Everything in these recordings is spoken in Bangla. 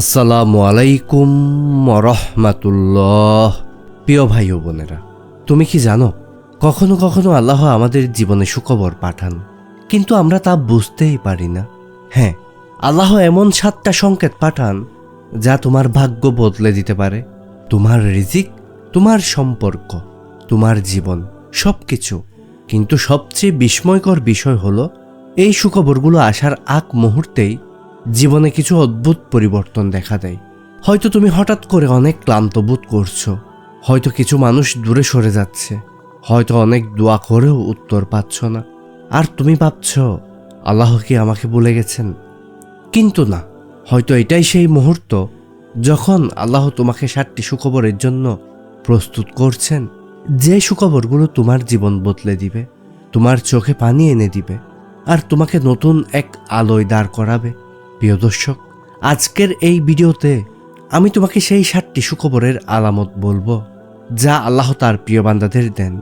আসসালামু আলাইকুম রহমাতুল্লাহ প্রিয় ভাই ও বোনেরা, তুমি কি জানো, কখনো কখনো আল্লাহ আমাদের জীবনে সুখবর পাঠান, কিন্তু আমরা তা বুঝতেই পারি না। হ্যাঁ আল্লাহ এমন সাতটা সংকেত পাঠান, যা তোমার ভাগ্য বদলে দিতে পারে। তোমার রিজিক, তোমার সম্পর্ক, তোমার জীবন সব কিছু কিন্তু সবচেয়ে বিস্ময়কর বিষয় হলো, এই সুখবরগুলো আসার আগ মুহূর্তেই জীবনে কিছু অদ্ভুত পরিবর্তন দেখা দেয়। হয়তো তুমি হঠাৎ করে অনেক ক্লান্ত বোধ করছ, হয়তো কিছু মানুষ দূরে সরে যাচ্ছে, হয়তো অনেক দোয়া করেও উত্তর পাচ্ছ না। আর তুমি ভাবছ, আল্লাহ কি আমাকে বলে গেছেন? কিন্তু না, হয়তো এটাই সেই মুহূর্ত যখন আল্লাহ তোমাকে সাতটি সুখবরের জন্য প্রস্তুত করছেন। যে সুখবরগুলো তোমার জীবন বদলে দিবে, তোমার চোখে পানি এনে দিবে, আর তোমাকে নতুন এক আলোয় দাঁড় করাবে। প্রিয় দর্শক, আজকের এই ভিডিওতে আমি তোমাকে সেই সাতটি সুখবরের আলামত বলব, যা আল্লাহ তার প্রিয় বান্দাদের দেন।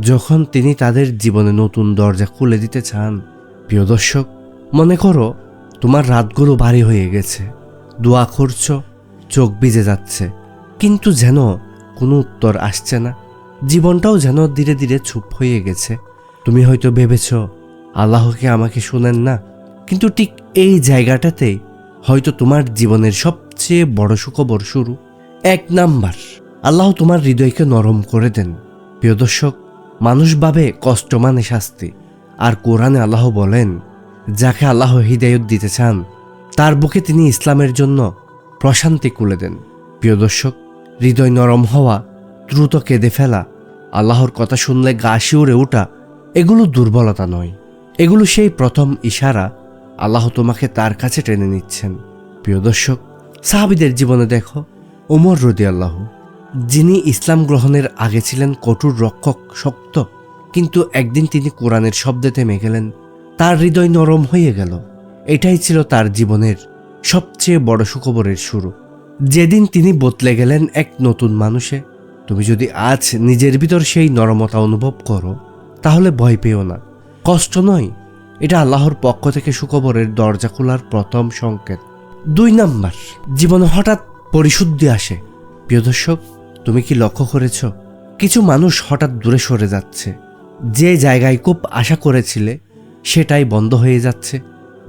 যখন তিনি তাদের জীবনে নতুন দরজা খুলে দিতে চান, প্রিয় দর্শক, মনে করো তোমার রাতগুলো ভারী হয়ে গেছে, দোয়া করছ, চোখ ভিজে যাচ্ছে, কিন্তু যেন কোনো উত্তর আসছে না। জীবনটাও যেন ধীরে ধীরে চুপ হয়ে গেছে। তুমি হয়তো ভেবেছ আল্লাহকে আমাকে শোনেন না? কিন্তু ঠিক এই জায়গাটাতেই হয়তো তোমার জীবনের সবচেয়ে বড় সুখবর শুরু। এক নাম্বার, আল্লাহ তোমার হৃদয়কে নরম করে দেন। প্রিয় দর্শক, মানুষ ভাবে কষ্ট মানে শাস্তি। আর কোরআনে আল্লাহ বলেন, যাকে আল্লাহ হৃদয়ত দিতে চান, তার বুকে তিনি ইসলামের জন্য প্রশান্তি খুলে দেন। প্রিয় দর্শক, হৃদয় নরম হওয়া দ্রুত কেঁদে ফেলা। আল্লাহর কথা শুনলে গা শিউরে ওঠা। এগুলো দুর্বলতা নয়। এগুলো সেই প্রথম ইশারা। আল্লাহ তোমাকে তার কাছে টেনে নিচ্ছেন। প্রিয় দর্শক, সাহাবিদের জীবনে দেখো ওমর রদি আল্লাহ যিনি ইসলাম গ্রহণের আগে ছিলেন কঠোর রক্ষক, শক্ত, কিন্তু একদিন তিনি কোরআনের শব্দে থেমে গেলেন। তার হৃদয় নরম হয়ে গেল। এটাই ছিল তার জীবনের সবচেয়ে বড় সুখবরের শুরু। যেদিন তিনি বদলে গেলেন এক নতুন মানুষে তুমি যদি আজ নিজের ভিতর সেই নরমতা অনুভব করো, তাহলে ভয় পেও না। কষ্ট নয়, এটা আল্লাহর পক্ষ থেকে সুখবরের দরজা খোলার প্রথম সংকেত। দুই নাম্বার, জীবনে হঠাৎ পরিশুদ্ধি আসে। প্রিয় দর্শক, তুমি কি লক্ষ্য করেছ? কিছু মানুষ হঠাৎ দূরে সরে যাচ্ছে। যে জায়গায় খুব আশা করেছিলে, সেটাই বন্ধ হয়ে যাচ্ছে।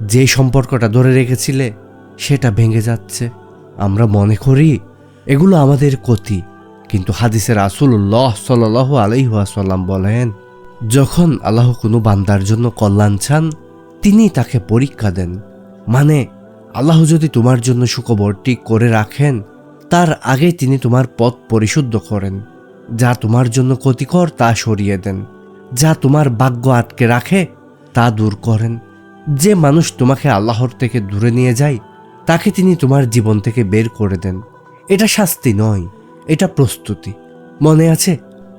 যে সম্পর্কটা ধরে রেখেছিলে, সেটা ভেঙে যাচ্ছে। আমরা মনে করি, এগুলো আমাদের ক্ষতি। কিন্তু হাদিসের রাসূলুল্লাহ সাল্লাহ আলাইহাসাল্লাম বলেন, যখন আল্লাহ কোনো বান্দার জন্য কল্যাণ চান, তিনি তাকে পরীক্ষা দেন। মানে আল্লাহ যদি তোমার জন্য সুখবরটি করে রাখেন, তার আগে তিনি তোমার পথ পরিশুদ্ধ করেন, যা তোমার জন্য ক্ষতিকর তা সরিয়ে দেন, যা তোমার ভাগ্য আটকে রাখে তা দূর করেন। যে মানুষ তোমাকে আল্লাহর থেকে দূরে নিয়ে যায়, তাকে তিনি তোমার জীবন থেকে বের করে দেন। এটা শাস্তি নয়। এটা প্রস্তুতি। মনে আছে?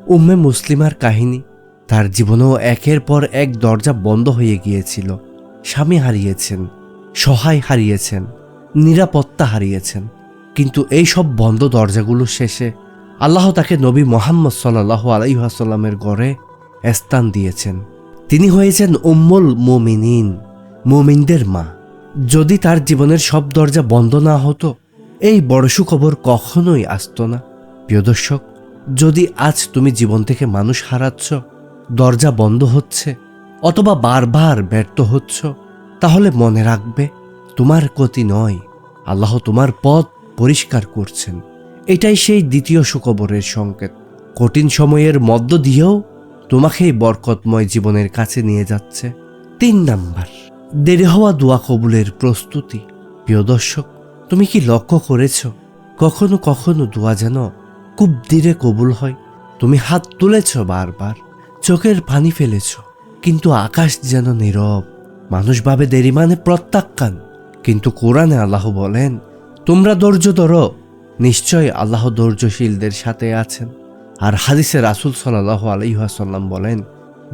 উম্মে মুসলিমার কাহিনী। তার জীবনেও একের পর এক দরজা বন্ধ হয়ে গিয়েছিল। স্বামী হারিয়েছেন, সহায় হারিয়েছেন, নিরাপত্তা হারিয়েছেন। কিন্তু এই সব বন্ধ দরজাগুলো শেষে আল্লাহ তাকে নবী মোহাম্মদ সাল্লাহ আলাইহাসাল্লামের গড়ে স্থান দিয়েছেন। তিনি হয়েছেন উম্মুল মুমিনিন, মুমিনদের মা। যদি তার জীবনের সব দরজা বন্ধ না হতো, এই বড় সুখবর কখনোই আসতো না। প্রিয় দর্শক, যদি আজ তুমি জীবন থেকে মানুষ হারাচ্ছ, দরজা বন্ধ হচ্ছে, অথবা বারবার ব্যর্থ হচ্ছ, তাহলে মনে রাখবে, তোমার ক্ষতি নয়। আল্লাহ তোমার পথ পরিষ্কার করছেন। এটাই সেই দ্বিতীয় সুখবরের সংকেত। কঠিন সময়ের মধ্য দিয়েও তোমাকে এই বরকতময় জীবনের কাছে নিয়ে যাচ্ছে তিন নাম্বার। দেরি হওয়া দোয়া কবুলের প্রস্তুতি। প্রিয় দর্শক, তুমি কি লক্ষ্য করেছ, কখনো কখনো দোয়া যেন খুব ধীরে কবুল হয়। তুমি হাত তুলেছ বারবার, চোখের পানি ফেলেছ, কিন্তু আকাশ যেন নীরব। মানুষ ভাবে দেরি মানে প্রত্যাখ্যান, কিন্তু কোরআনে আল্লাহ বলেন, তোমরা ধৈর্য ধরো নিশ্চয় আল্লাহ ধৈর্যশীলদের সাথে আছেন। আর হাদিসে রাসুল সাল্লাহ আলহাসাল্লাম বলেন,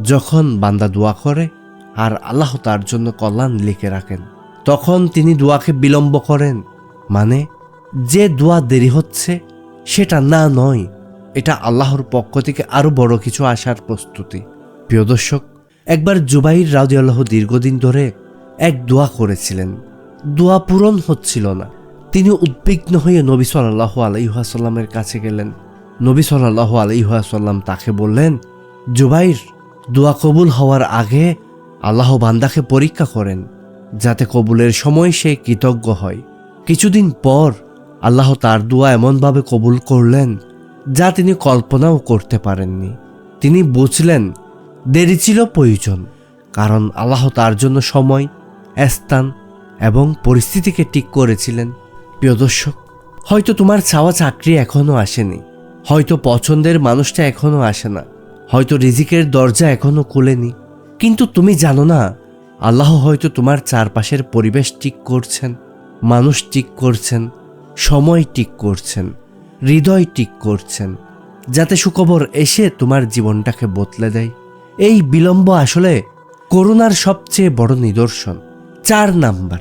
যখন বান্দা দোয়া করে আর আল্লাহ তার জন্য কল্যাণ লিখে রাখেন, তখন তিনি দোয়াকে বিলম্ব করেন। মানে যে দোয়া দেরি হচ্ছে সেটা না নয়, এটা আল্লাহর পক্ষ থেকে আরও বড় কিছু আসার প্রস্তুতি। প্রিয় দর্শক, একবার জুবাইর রাউদিয়াল্লাহ দীর্ঘদিন ধরে এক দোয়া করেছিলেন। দোয়া পূরণ হচ্ছিল না। তিনি উদ্বিগ্ন হয়ে নবী সাল্লাহ আলাইহাসাল্লামের কাছে গেলেন। নবী সাল্লাহ আলাইহাসাল্লাম তাকে বললেন, জুবাইর, দোয়া কবুল হওয়ার আগে আল্লাহ বান্দাকে পরীক্ষা করেন, যাতে কবুলের সময় সে কৃতজ্ঞ হয়। কিছুদিন পর আল্লাহ তার দোয়া এমনভাবে কবুল করলেন যা তিনি কল্পনাও করতে পারেননি। তিনি বুঝলেন, দেরি ছিল প্রয়োজন, কারণ আল্লাহ তার জন্য সময়, স্থান এবং পরিস্থিতিকে ঠিক করেছিলেন। প্রিয় দর্শক, হয়তো তোমার চাওয়া চাকরি এখনও আসেনি, হয়তো পছন্দের মানুষটা এখনও আসে না, হয়তো রিজিকের দরজা এখনও খুলেনি, কিন্তু তুমি জানো না, আল্লাহ হয়তো তোমার চারপাশের পরিবেশ ঠিক করছেন, মানুষ ঠিক করছেন সময় ঠিক করছেন, হৃদয় ঠিক করছেন, যাতে সুখবর এসে তোমার জীবনটাকে বদলে দেয়। এই বিলম্ব আসলে করোনার সবচেয়ে বড় নিদর্শন, চার নাম্বার,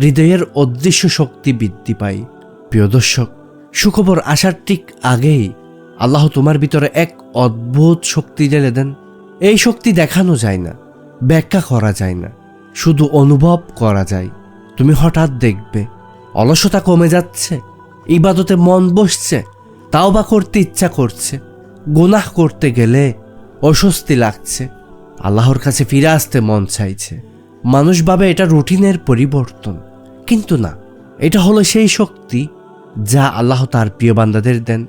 হৃদয়ের অদৃশ্য শক্তি বৃদ্ধি পায়। প্রিয় দর্শক, সুখবর আসার ঠিক আগেই আল্লাহ তোমার ভিতরে এক অদ্ভুত শক্তি ঢেলে দেন। এই শক্তি দেখানো যায় না, ব্যাখ্যা করা যায় না, শুধু অনুভব করা যায়। তুমি হঠাৎ দেখবে অলসতা কমে যাচ্ছে, ইবাদতে মন বসছে তাও বা করতে ইচ্ছা করছে, গুনাহ করতে গেলে অস্বস্তি লাগছে। আল্লাহর কাছে ফিরে আসতে মন চাইছে। মানুষ ভাবে এটা রুটিনের পরিবর্তন, কিন্তু না, এটা হলো সেই শক্তি যা আল্লাহ তার প্রিয় বান্দাদের দেন।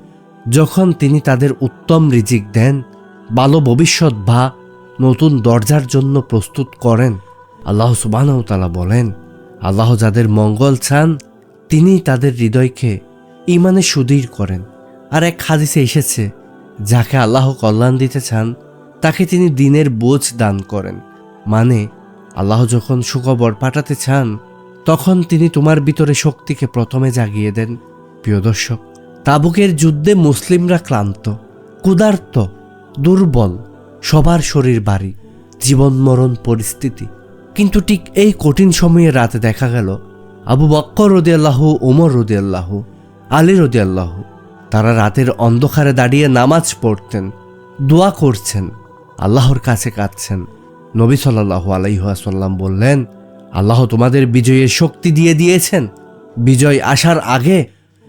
যখন তিনি তাদের উত্তম রিজিক দেন, ভালো ভবিষ্যৎ বা নতুন দরজার জন্য প্রস্তুত করেন, আল্লাহ সুবাহতালা বলেন, আল্লাহ যাদের মঙ্গল চান তিনি তাদের হৃদয়কে ইমানে সুদৃঢ় করেন। আর এক হাদিসে এসেছে, যাকে আল্লাহ কল্যাণ দিতে চান, তাকে তিনি দিনের বোঝ দান করেন। মানে আল্লাহ যখন সুখবর পাঠাতে চান, তখন তিনি তোমার ভিতরে শক্তিকে প্রথমে জাগিয়ে দেন। প্রিয় দর্শক, তাবুকের যুদ্ধে মুসলিমরা ক্লান্ত, ক্ষুধার্ত, দুর্বল, সবার শরীর বাড়ি জীবন মরণ পরিস্থিতি। কিন্তু ঠিক এই কঠিন সময়ে রাতে দেখা গেল আবু বক্কর রদিয়াল্লাহ ওমর রদিয়াল্লাহ, আলী রদিয়াল্লাহ, তারা রাতের অন্ধকারে দাঁড়িয়ে নামাজ পড়তেন, দোয়া করছেন, আল্লাহর কাছে কাঁদছেন। নবী সাল্লাহ আলাইহাসাল্লাম বললেন, আল্লাহ তোমাদের বিজয়ের শক্তি দিয়ে দিয়েছেন। বিজয় আসার আগে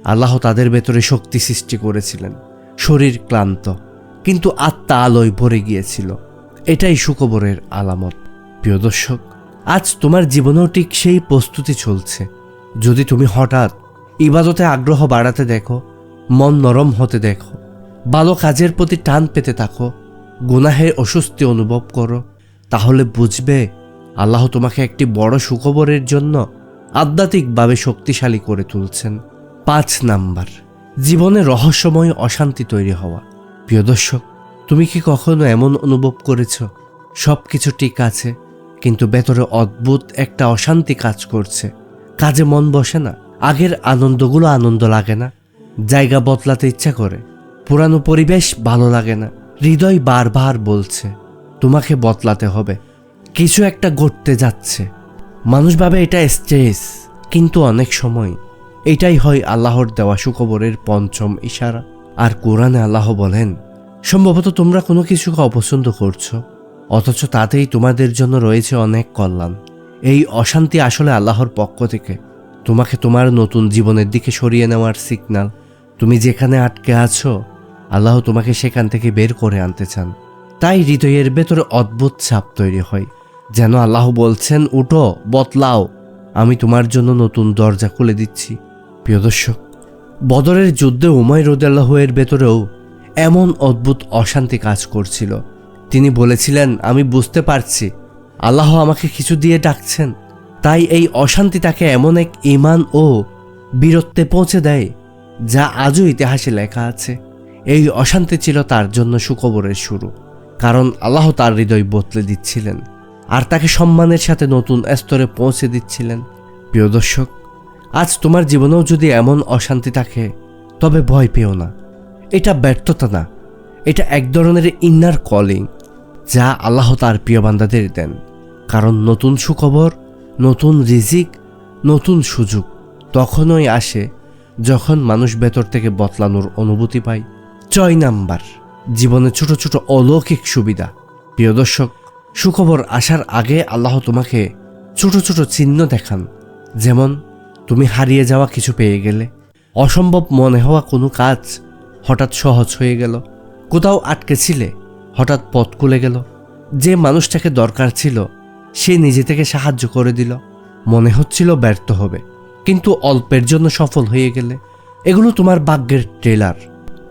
আল্লাহ তাদের ভেতরে শক্তি সৃষ্টি করেছিলেন। শরীর ক্লান্ত, কিন্তু আত্মা আলোয় ভরে গিয়েছিল। এটাই সুখবরের আলামত। প্রিয় দর্শক আজ তোমার জীবনেও ঠিক সেই প্রস্তুতি চলছে। যদি তুমি হঠাৎ ইবাদতে আগ্রহ বাড়াতে দেখো, মন নরম হতে দেখো, ভালো কাজের প্রতি টান পেতে থাকো, গুনাহের অস্বস্তি অনুভব করো, তাহলে বুঝবে আল্লাহ তোমাকে একটি বড় সুখবরের জন্য আধ্যাত্মিকভাবে শক্তিশালী করে তুলছেন। পাঁচ নাম্বার, জীবনে রহস্যময় অশান্তি তৈরি হওয়া। প্রিয় দর্শক, তুমি কি কখনো এমন অনুভব করেছ? সব কিছু ঠিক আছে কিন্তু ভেতরে অদ্ভুত একটা অশান্তি কাজ করছে। কাজে মন বসে না। আগের আনন্দগুলো আনন্দ লাগে না। জায়গা বদলাতে ইচ্ছা করে। পুরানো পরিবেশ ভালো লাগে না। হৃদয় বারবার বলছে, তোমাকে বদলাতে হবে। কিছু একটা ঘটতে যাচ্ছে। মানুষ ভাবে এটা স্ট্রেস কিন্তু অনেক সময় এটাই হয় আল্লাহর দেওয়া সুখবরের পঞ্চম ইশারা। আর কোরআনে আল্লাহ বলেন, সম্ভবত তোমরা কোনো কিছুকে অপছন্দ করছ। অথচ তাতেই তোমাদের জন্য রয়েছে অনেক কল্যাণ। এই অশান্তি আসলে আল্লাহর পক্ষ থেকে। তোমাকে তোমার নতুন জীবনের দিকে সরিয়ে নেওয়ার সিগনাল তুমি যেখানে আটকে আছো, আল্লাহ তোমাকে সেখান থেকে বের করে আনতে চান। তাই হৃদয়ের ভেতরে অদ্ভুত ছাপ তৈরি হয়। যেন আল্লাহ বলছেন, উঠো বতলাও আমি তোমার জন্য নতুন দরজা খুলে দিচ্ছি। প্রিয় দর্শক, বদরের যুদ্ধে উমায় রোদাল্লাহের ভেতরেও এমন অদ্ভুত অশান্তি কাজ করছিল। তিনি বলেছিলেন, আমি বুঝতে পারছি। আল্লাহ আমাকে কিছু দিয়ে ডাকছেন। তাই এই অশান্তি তাকে এমন এক ইমান ও বীরত্বে পৌঁছে দেয়, যা আজও ইতিহাসে লেখা আছে। এই অশান্তি ছিল তার জন্য সুখবরের শুরু, কারণ আল্লাহ তার হৃদয় বদলে দিচ্ছিলেন আর তাকে সম্মানের সাথে নতুন স্তরে পৌঁছে দিচ্ছিলেন। প্রিয় দর্শক, আজ তোমার জীবনেও যদি এমন অশান্তি থাকে, তবে ভয় পেও না। এটা ব্যর্থতা না। এটা এক ধরনের ইন্নার কলিং যা আল্লাহ তার প্রিয় বান্দাদের দেন। কারণ নতুন সুখবর, নতুন রিজিক, নতুন সুযোগ তখনই আসে যখন মানুষ ভেতর থেকে বদলানোর অনুভূতি পায়। ছয় নাম্বার, জীবনে ছোট ছোট অলৌকিক সুবিধা। প্রিয় দর্শক, সুখবর আসার আগে আল্লাহ তোমাকে ছোট ছোট চিহ্ন দেখান। যেমন, তুমি হারিয়ে যাওয়া কিছু পেয়ে গেলে, অসম্ভব মনে হওয়া কোনো কাজ হঠাৎ সহজ হয়ে গেল, কোথাও আটকে ছিলে হঠাৎ পথ খুলে গেল। যে মানুষটাকে দরকার ছিল, সে নিজে থেকে সাহায্য করে দিল। মনে হচ্ছিল ব্যর্থ হবে, কিন্তু অল্পের জন্য সফল হয়ে গেলে। এগুলো তোমার ভাগ্যের ট্রেলার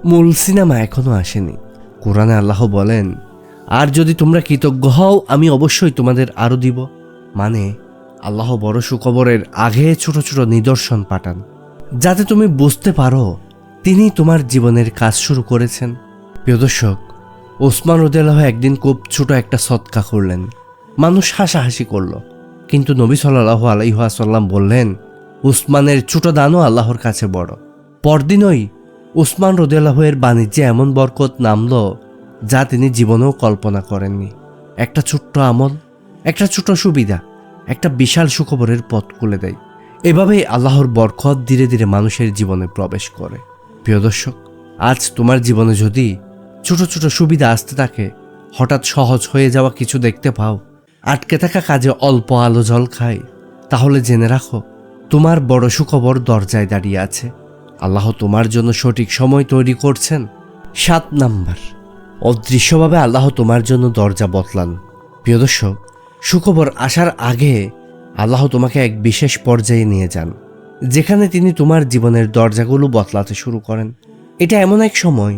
মূল সিনেমা এখনও আসেনি। কোরআনে আল্লাহ বলেন, আর যদি তোমরা কৃতজ্ঞ হও, আমি অবশ্যই তোমাদের আরও দিব। মানে আল্লাহ বড় সুখবরের আগে ছোট ছোট নিদর্শন পাঠান। যাতে তুমি বুঝতে পারো তিনি তোমার জীবনের কাজ শুরু করেছেন। প্রিয় দর্শক ওসমান রদিয়াল্লাহ একদিন খুব ছোট একটা সৎকা করলেন। মানুষ হাসাহাসি করল। কিন্তু নবী সাল্লাহ আলাইহাসাল্লাম বললেন উসমানের ছোট দানও আল্লাহর কাছে বড়। পরদিনই উসমান রদিয়াল্লাহের বাণিজ্যে এমন বরকত নামল যা তিনি জীবনেও কল্পনা করেননি। একটা ছোট্ট আমল, একটা ছোট সুবিধা, একটা বিশাল সুখবরের পথ খুলে দেয়। এভাবেই আল্লাহর বরকত ধীরে ধীরে মানুষের জীবনে প্রবেশ করে। প্রিয় দর্শক, আজ তোমার জীবনে যদি ছোট ছোট সুবিধা আসতে থাকে। হঠাৎ সহজ হয়ে যাওয়া কিছু দেখতে পাও। আটকে থাকা কাজে অল্প আলো জল খায় তাহলে জেনে রাখো, তোমার বড় সুখবর দরজায় দাঁড়িয়ে আছে। আল্লাহ তোমার জন্য সঠিক সময় তৈরি করছেন। সাত নাম্বার, অদৃশ্যভাবে আল্লাহ তোমার জন্য দরজা বদলান। প্রিয় দর্শক, সুখবর আসার আগে আল্লাহ তোমাকে এক বিশেষ পর্যায়ে নিয়ে যান, যেখানে তিনি তোমার জীবনের দরজাগুলো বদলাতে শুরু করেন। এটা এমন এক সময়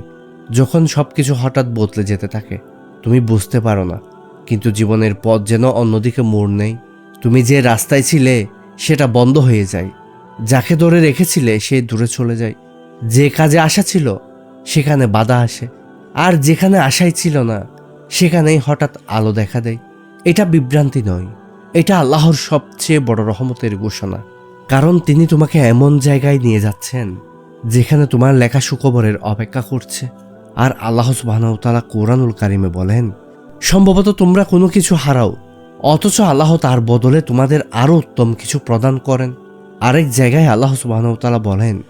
যখন সব কিছু হঠাৎ বদলে যেতে থাকে, তুমি বুঝতে পারো না, কিন্তু জীবনের পথ যেন অন্যদিকে মোড় নেই তুমি যে রাস্তায় ছিলে, সেটা বন্ধ হয়ে যায়। যাকে ধরে রেখেছিলে, সে দূরে চলে যায়। যে কাজে আশা ছিল, সেখানে বাধা আসে। আর যেখানে আশাই ছিল না, সেখানেই হঠাৎ আলো দেখা দেয়। এটা বিভ্রান্তি নয়, এটা আল্লাহর সবচেয়ে বড় রহমতের ঘোষণা। কারণ তিনি তোমাকে এমন জায়গায় নিয়ে যাচ্ছেন, যেখানে তোমার লেখা সুখবরের অপেক্ষা করছে। আর আল্লাহ সুবাহতালা কোরআনুল কারিমে বলেন, সম্ভবত তোমরা কোনো কিছু হারাও, অথচ আল্লাহ তার বদলে তোমাদের আরও উত্তম কিছু প্রদান করেন। আরেক জায়গায় আল্লাহ সুবাহতালা বলেন,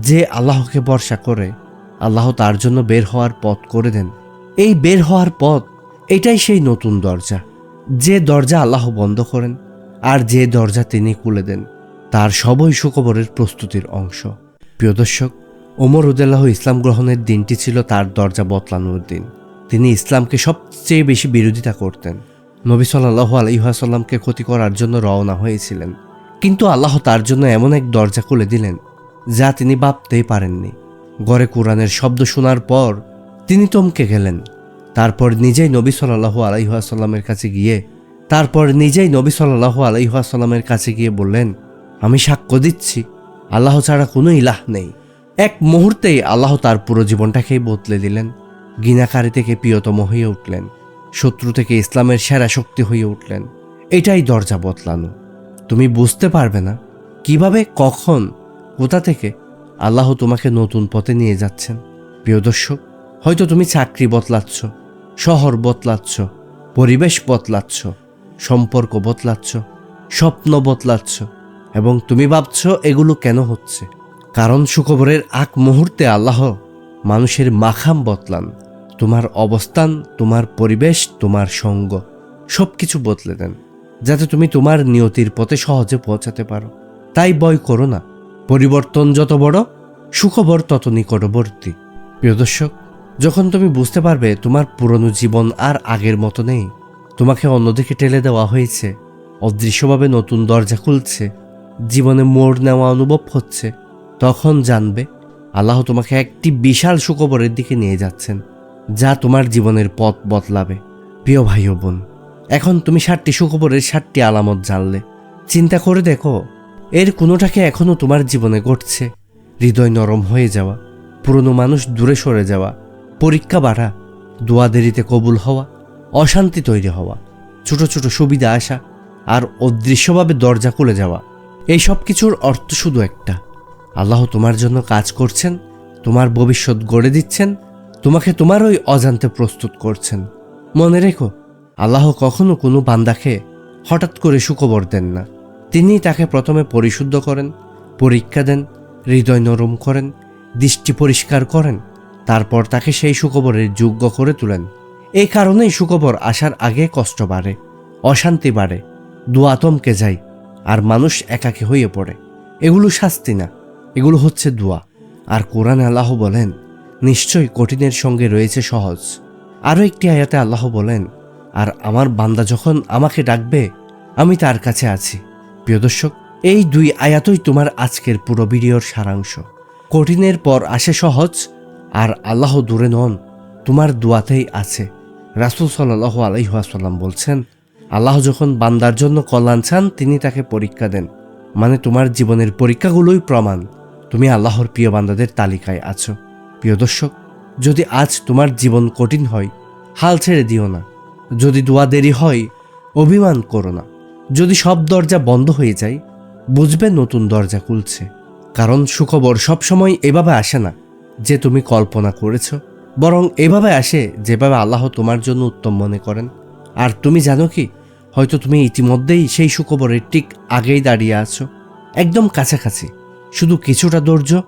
যে আল্লাহকে ভরসা করে, আল্লাহ তার জন্য বের হওয়ার পথ করে দেন। এই বের হওয়ার পথ, এটাই সেই নতুন দরজা। যে দরজা আল্লাহ বন্ধ করেন, আর যে দরজা তিনি খুলে দেন, তার সবই সুখবরের প্রস্তুতির অংশ। প্রিয় দর্শক ওমর উদ্দাল্লাহ ইসলাম গ্রহণের দিনটি ছিল তার দরজা বদলানোর দিন। তিনি ইসলামকে সবচেয়ে বেশি বিরোধিতা করতেন। নবী সাল্লাহ আলহিহাসাল্লামকে ক্ষতি করার জন্য রওনা হয়েছিলেন। কিন্তু আল্লাহ তার জন্য এমন এক দরজা খুলে দিলেন, যা তিনি ভাবতেই পারেননি। গড়ে কোরআনের শব্দ শোনার পর তিনি তমকে গেলেন। তারপর নিজেই নবী সাল্লাহ আলাইহাসাল্লামের কাছে গিয়ে, তারপর নিজেই নবী সাল্লাহ আলাইহাসাল্লামের কাছে গিয়ে বললেন, আমি সাক্ষ্য দিচ্ছি। আল্লাহ ছাড়া কোনো ইলাহ নেই। এক মুহূর্তেই আল্লাহ তার পুরো জীবনটাকেই বদলে দিলেন। গিনাকারী থেকে প্রিয়তম হয়ে উঠলেন। শত্রু থেকে ইসলামের সেরা শক্তি হয়ে উঠলেন। এটাই দরজা বদলানো। তুমি বুঝতে পারবে না কীভাবে, কখন, কোথা থেকে আল্লাহ তোমাকে নতুন পথে নিয়ে যাচ্ছেন। প্রিয় দর্শক, হয়তো তুমি চাকরি বদলাচ্ছ, শহর বদলাচ্ছ, পরিবেশ বদলাচ্ছ, সম্পর্ক বদলাচ্ছ, স্বপ্ন বদলাচ্ছ এবং তুমি ভাবছ এগুলো কেন হচ্ছে। কারণ সুখবরের আগ মুহূর্তে আল্লাহ মানুষের মাখাম বদলান। তোমার অবস্থান, তোমার পরিবেশ, তোমার সঙ্গ সব কিছু বদলে দেন, যাতে তুমি তোমার নিয়তির পথে সহজে পৌঁছাতে পারো। তাই ভয় করো না। পরিবর্তন যত বড়, সুখবর তত নিকটবর্তী। প্রিয় দর্শক, যখন তুমি বুঝতে পারবে তোমার পুরনো জীবন আর আগের মতো নেই, তোমাকে অন্যদিকে ঠেলে দেওয়া হয়েছে। অদৃশ্যভাবে নতুন দরজা খুলছে। জীবনে মোড় নেওয়া অনুভব হচ্ছে। তখন জানবে আল্লাহ তোমাকে একটি বিশাল সুখবরের দিকে নিয়ে যাচ্ছেন, যা তোমার জীবনের পথ বদলাবে। প্রিয় ভাই ও বোন, এখন তুমি ষাটটি সুখবরের ষাটটি আলামত জানলে। চিন্তা করে দেখো, এর কোনোটাকে এখনও তোমার জীবনে ঘটছে। হৃদয় নরম হয়ে যাওয়া, পুরনো মানুষ দূরে সরে যাওয়া, পরীক্ষা বাড়া, দোয়া দেরিতে কবুল হওয়া, অশান্তি তৈরি হওয়া, ছোট ছোট সুবিধা আসা, আর অদৃশ্যভাবে দরজা খুলে যাওয়া, এই সব কিছুর অর্থ শুধু একটা। আল্লাহ তোমার জন্য কাজ করছেন, তোমার ভবিষ্যৎ গড়ে দিচ্ছেন, তোমাকে তোমার ওই অজান্তে প্রস্তুত করছেন। মনে রেখো, আল্লাহ কখনো কোনো বান্দাকে হঠাৎ করে সুখবর দেন না। তিনি তাকে প্রথমে পরিশুদ্ধ করেন, পরীক্ষা দেন, হৃদয় নরম করেন, দৃষ্টি পরিষ্কার করেন, তারপর তাকে সেই সুখবরের যোগ্য করে তোলেন। এই কারণেই সুখবর আসার আগে কষ্ট বাড়ে, অশান্তি বাড়ে, দোয়া আতমকে যায়, আর মানুষ একাকী হয়ে পড়ে। এগুলো শাস্তি না। এগুলো হচ্ছে দোয়া। আর কোরআন আল্লাহ বলেন, নিশ্চয়ই কঠিনের সঙ্গে রয়েছে সহজ। আরও একটি আয়াতে আল্লাহ বলেন, আর আমার বান্দা যখন আমাকে ডাকবে, আমি তার কাছে আছি। প্রিয় দর্শক, এই দুই আয়াতই তোমার আজকের পুরো ভিডিওর সারাংশ। কঠিনের পর আসে সহজ, আর আল্লাহ দূরে নন, তোমার দোয়াতেই আছে। রাসুল সাল্লাহ আলহিহাসাল্লাম বলছেন, আল্লাহ যখন বান্দার জন্য কল্যাণ চান, তিনি তাকে পরীক্ষা দেন। মানে তোমার জীবনের পরীক্ষাগুলোই প্রমাণ। তুমি আল্লাহর প্রিয় বান্দাদের তালিকায় আছো। প্রিয় দর্শক, যদি আজ তোমার জীবন কঠিন হয়, হাল ছেড়ে দিও না। যদি দোয়া দেরি হয়, অভিমান করো না। যদি সব দরজা বন্ধ হয়ে যায়, বুঝবে নতুন দরজা খুলছে। কারণ সুখবর সবসময় এভাবে আসে না যে তুমি কল্পনা করেছ, বরং এভাবে আসে যেভাবে আল্লাহ তোমার জন্য উত্তম মনে করেন। আর তুমি জানো কি, হয়তো তুমি ইতিমধ্যেই সেই সুখবরের ঠিক আগেই দাঁড়িয়ে আছো। একদম কাছাকাছি। শুধু কিছুটা ধৈর্য,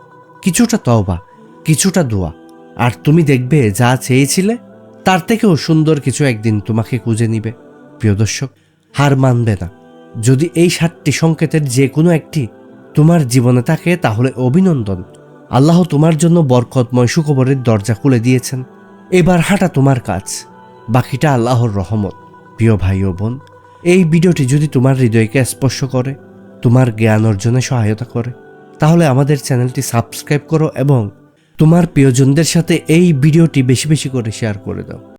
কিছুটা তওবা, কিছুটা দোয়া। আর তুমি দেখবে যা চেয়েছিলে, তার থেকেও সুন্দর কিছু একদিন তোমাকে খুঁজে নিবে। প্রিয় দর্শক, হার মানবে না। যদি এই সাতটি সংকেতের যে কোনো একটি তোমার জীবনে থাকে, তাহলে অভিনন্দন। আল্লাহ তোমার জন্য বরকতময় সুখবরের দরজা খুলে দিয়েছেন। এবার হাঁটা তোমার কাজ, বাকিটা আল্লাহর রহমত। প্রিয় ভাই ও বোন, এই ভিডিওটি যদি তোমার হৃদয়কে স্পর্শ করে, তোমার জ্ঞান অর্জনে সহায়তা করে তাহলে আমাদের চ্যানেলটি সাবস্ক্রাইব করো এবং তোমার প্রিয়জনদের সাথে এই ভিডিওটি বেশি বেশি করে শেয়ার করে দাও।